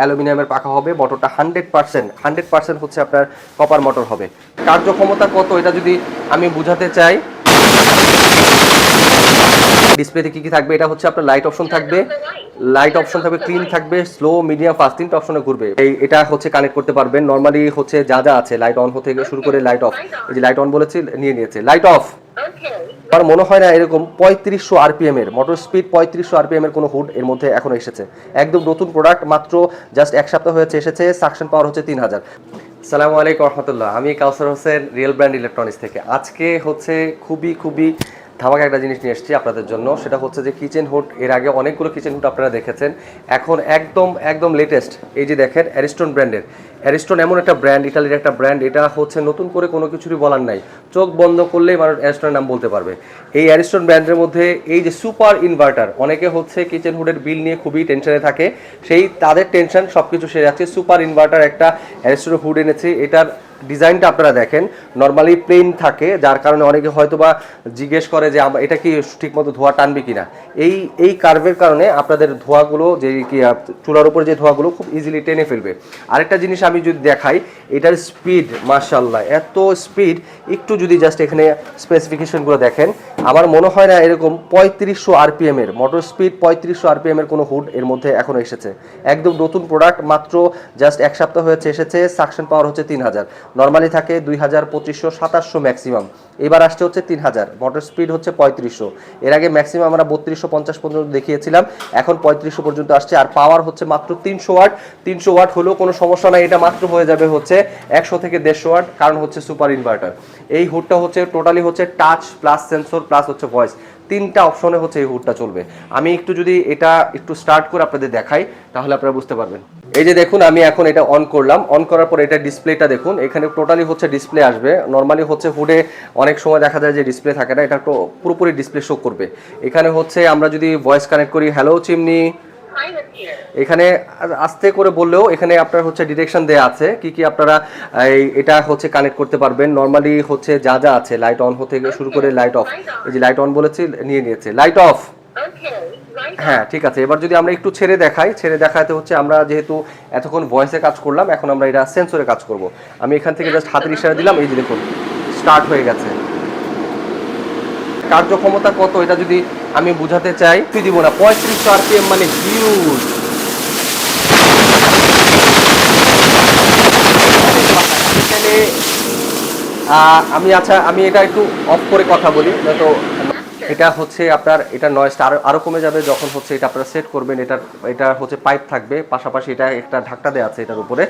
অ্যালুমিনিয়ামের পাখা হবে, মোটরটা হান্ড্রেড পার্সেন্ট হান্ড্রেড পার্সেন্ট হচ্ছে আপনার কপার মোটর হবে। কার্যক্ষমতা কত এটা যদি আমি বুঝাতে চাই ডিসপ্লেতে কী কী থাকবে? এটা হচ্ছে আপনার লাইট অপশন থাকবে লাইট অপশন থাকবে ক্লিন থাকবে স্লো মিডিয়াম ফাস্ট তিনটা অপশনে ঘুরবে। এই, এটা হচ্ছে কানেক্ট করতে পারবেন। নর্মালি হচ্ছে যা যা আছে লাইট অন হতে শুরু করে লাইট অফ এই যে লাইট অন বলেছি, নিয়ে নিয়েছে। লাইট অফ আমার মনে হয় না এরকম পঁয়ত্রিশশো আরপিএম এর মোটর স্পিড পঁয়ত্রিশশো আরপিএম এর কোনো হুড এর মধ্যে এখন এসেছে। একদম নতুন প্রোডাক্ট মাত্র জাস্ট এক সপ্তাহ হয়েছে, এসেছে সাকশন পাওয়ার হচ্ছে তিন হাজার। সালামু আলাইকুম রহমতুল্লাহ, আমি Kausar Hossain real brand electronics থেকে। আজকে হচ্ছে খুবই খুবই ধামাকা একটা জিনিস নিয়ে এসেছি আপনাদের জন্য। সেটা হচ্ছে যে কিচেন হুড এর আগে অনেকগুলো কিচেন হুড আপনারা দেখেছেন। এখন একদম একদম লেটেস্ট এই যে দেখেন অ্যারিস্টোন ব্র্যান্ডের অ্যারিস্টোন এমন একটা ব্র্যান্ড ইটালির একটা ব্র্যান্ড এটা হচ্ছে নতুন করে কোনো কিছুরই বলার নাই। চোখ বন্ধ করলেই মানুষ অ্যারিস্টোনের নাম বলতে পারবে। এই অ্যারিস্টোন ব্র্যান্ডের মধ্যে এই যে সুপার ইনভার্টার অনেকে হচ্ছে কিচেন হুডের বিল নিয়ে খুবই টেনশনে থাকে। সেই তাদের টেনশন সব কিছু সেরে যাচ্ছে। সুপার ইনভার্টার একটা অ্যারিস্টোন হুড এনেছে। এটার ডিজাইনটা আপনারা দেখেন। নর্মালি প্লেন থাকে, যার কারণে অনেকে হয়তো বা জিজ্ঞেস করে যে এটা কি ঠিকমতো ধোয়া টানবে কিনা? এই এই কার্ভের কারণে আপনাদের ধোয়াগুলো যে কি চুলার উপর যে ধোয়াগুলো খুব ইজিলি টেনে ফেলবে। আরেকটা জিনিস আমি যদি দেখাই, এটার স্পিড মার্শাল্লাহ এত স্পিড একটু যদি জাস্ট এখানে স্পেসিফিকেশনগুলো দেখেন আমার মনে হয় না এরকম পঁয়ত্রিশশো আরপিএম এর মোটর স্পিড পঁয়ত্রিশশো আরপিএম এর কোনো হুড এর মধ্যে এখনও এসেছে। একদম নতুন প্রোডাক্ট মাত্র জাস্ট এক সপ্তাহ হয়েছে, এসেছে সাকশন পাওয়ার হচ্ছে তিন হাজার। নর্মালি থাকে দুই হাজার পঁচিশশো সাতাশশো ম্যাক্সিমাম এবার আসছে হচ্ছে তিন হাজার মোটর স্পিড হচ্ছে পঁয়ত্রিশশো। এর আগে ম্যাক্সিমাম আমরা বত্রিশশো পঞ্চাশ পর্যন্ত দেখিয়েছিলাম, এখন পঁয়ত্রিশশো পর্যন্ত আসছে, আর পাওয়ার হচ্ছে মাত্র তিনশো ওয়াট। তিনশো ওয়াট হলেও কোনো সমস্যা নাই, এটা মাত্র হয়ে যাবে হচ্ছে একশো থেকে দেড়শো ওয়াট, কারণ হচ্ছে সুপার ইনভার্টার এই হুডটা হচ্ছে টোটালি হচ্ছে টাচ প্লাস সেন্সর প্লাস হচ্ছে ভয়েস তিনটা অপশনে হচ্ছে এই হুডটা চলবে। আমি একটু যদি এটা একটু স্টার্ট করে আপনাদের দেখাই, তাহলে আপনারা বুঝতে পারবেন। এই যে দেখুন, আমি এখন এটা অন করলাম। অন করার পর এটা ডিসপ্লেটা দেখুন। এখানে টোটালি হচ্ছে ডিসপ্লে আসবে। নর্মালি হচ্ছে হুডে অনেক সময় দেখা যায় যে ডিসপ্লে থাকে না, এটা পুরোপুরি ডিসপ্লে শো করবে। এখানে হচ্ছে আমরা যদি ভয়েস কানেক্ট করি হ্যালো চিমনি এখানে আস্তে করে বললেও এখানে আপনার হচ্ছে ডিরেকশন দেয়া আছে। কি কি আপনারা এই এটা হচ্ছে কানেক্ট করতে পারবেন। নর্মালি হচ্ছে যা যা আছে লাইট অন হতে শুরু করে লাইট অফ এই যে লাইট অন বলেছি নিয়ে নিয়েছে। লাইট অফ হ্যাঁ ঠিক আছে। এবার যদি আমরা একটু ছেড়ে দেখাই ছেড়ে দেখাতে হচ্ছে আমরা যেহেতু এতক্ষণ ভয়েসে কাজ করলাম এখন আমরা এটা সেন্সরে কাজ করব। আমি এখান থেকে জাস্ট হাতের ইশারা দিলাম এই যে দেখুন স্টার্ট হয়ে গেছে। কার্যক্ষমতা কত এটা যদি আমি বুঝাতে চাই? তুই দিব না, পঁয়ত্রিশশো আরপিএম মানে হিউজ আমি আচ্ছা আমি এটা একটু অফ করে কথা বলি তো এটা হচ্ছে আপনার, এটা নয়েজটা আরও আরও কমে যাবে যখন হচ্ছে এটা আপনারা সেট করবেন এটার এটা হচ্ছে পাইপ থাকবে, পাশাপাশি এটা একটা ঢাকটা দেওয়া আছে এটার উপরে।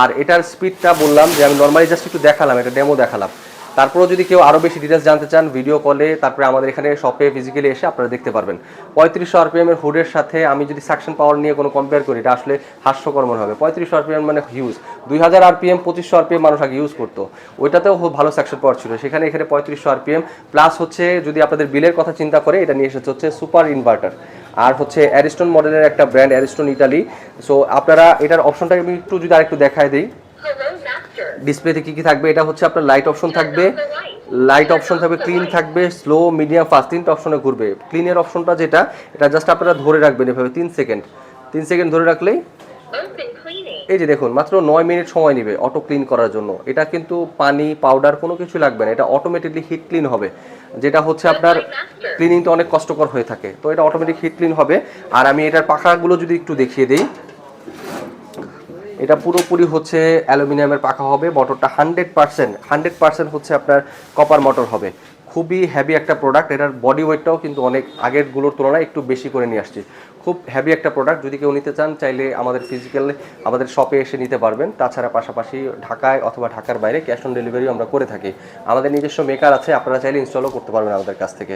আর এটার স্পিডটা বললাম যে আমি নর্মালি জাস্ট একটু দেখালাম এটা ডেমো দেখালাম। তারপরেও যদি কেউ আরও বেশি ডিটেলস জানতে চান ভিডিও কলে তারপরে আমাদের এখানে শপে ফিজিক্যালি এসে আপনারা দেখতে পারবেন। পঁয়ত্রিশশো আরপিএম এর হুডের সাথে আমি যদি সাকশন পাওয়ার নিয়ে কোনো কম্পেয়ার করি, এটা আসলে হাস্যকর মনে হবে। পঁয়ত্রিশশো আরপিএম মানে হিউজ দুই হাজার আরপিএম পঁচিশশো আরপিএম মানুষ আগে ইউজ করতো। ওইটাতেও ভালো সাকশন পাওয়ার ছিল। সেখানে এখানে পঁয়ত্রিশশো আরপিএম প্লাস হচ্ছে যদি আপনাদের বিলের কথা চিন্তা করে, এটা নিয়ে এসেছে হচ্ছে সুপার ইনভার্টার আর হচ্ছে অ্যারিস্টন মডেলের একটা ব্র্যান্ড অ্যারিস্টন ইটালি সো আপনারা এটার অপশনটা আমি একটু যদি আরেকটু দেখায় দিই। ডিসপ্লেতে কি কি থাকবে? এটা হচ্ছে আপনার লাইট অপশন থাকবে লাইট অপশন থাকবে ক্লিন থাকবে স্লো মিডিয়াম ফাস্ট তিনটা অপশনে ঘুরবে। ক্লিনের অপশনটা যেটা এটা জাস্ট আপনারা ধরে রাখবেন এভাবে তিন সেকেন্ড তিন সেকেন্ড ধরে রাখলেই এই যে দেখুন মাত্র নয় মিনিট সময় নেবে অটো ক্লিন করার জন্য। এটা কিন্তু পানি পাউডার কোনো কিছু লাগবে না এটা অটোমেটিকলি হিট ক্লিন হবে। যেটা হচ্ছে আপনার ক্লিনিংটা অনেক কষ্টকর হয়ে থাকে। তো এটা অটোমেটিক হিট ক্লিন হবে। আর আমি এটার পাখাগুলো যদি একটু দেখিয়ে দিই এটা পুরোপুরি হচ্ছে অ্যালুমিনিয়ামের পাখা হবে মোটরটা হান্ড্রেড পার্সেন্ট হান্ড্রেড পার্সেন্ট হচ্ছে আপনার কপার মোটর হবে। খুবই হ্যাভি একটা প্রোডাক্ট এটার বডি ওয়েটটাও কিন্তু অনেক আগেরগুলোর তুলনায় একটু বেশি করে নিয়ে আসছি। খুব হ্যাভি একটা প্রোডাক্ট যদি কেউ নিতে চান, চাইলে আমাদের ফিজিক্যাল আমাদের শপে এসে নিতে পারবেন। তাছাড়া পাশাপাশি ঢাকায় অথবা ঢাকার বাইরে ক্যাশ অন ডেলিভারিও আমরা করে থাকি। আমাদের নিজস্ব মেকার আছে, আপনারা চাইলে ইনস্টলও করতে পারবেন আমাদের কাছ থেকে।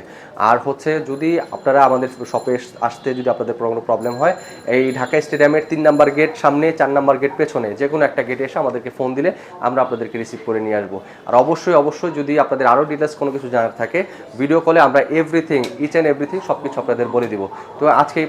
আর হচ্ছে, যদি আপনারা আমাদের শপে আসতে যদি আপনাদের কোনো প্রবলেম হয়, এই ঢাকা স্টেডিয়ামের তিন নাম্বার গেট সামনে, চার নাম্বার গেট পেছনে যে কোনো একটা গেটে এসে আমাদেরকে ফোন দিলে আমরা আপনাদেরকে রিসিভ করে নিয়ে আসব। আর অবশ্যই অবশ্যই যদি আপনাদের আরও ডিটেলস কোনো কিছু জানার থাকে ভিডিও কলে আমরা এভরিথিং ইচ অ্যান্ড এভরিথিং সব কিছু আপনাদের বলে দিব। তো আজকে এই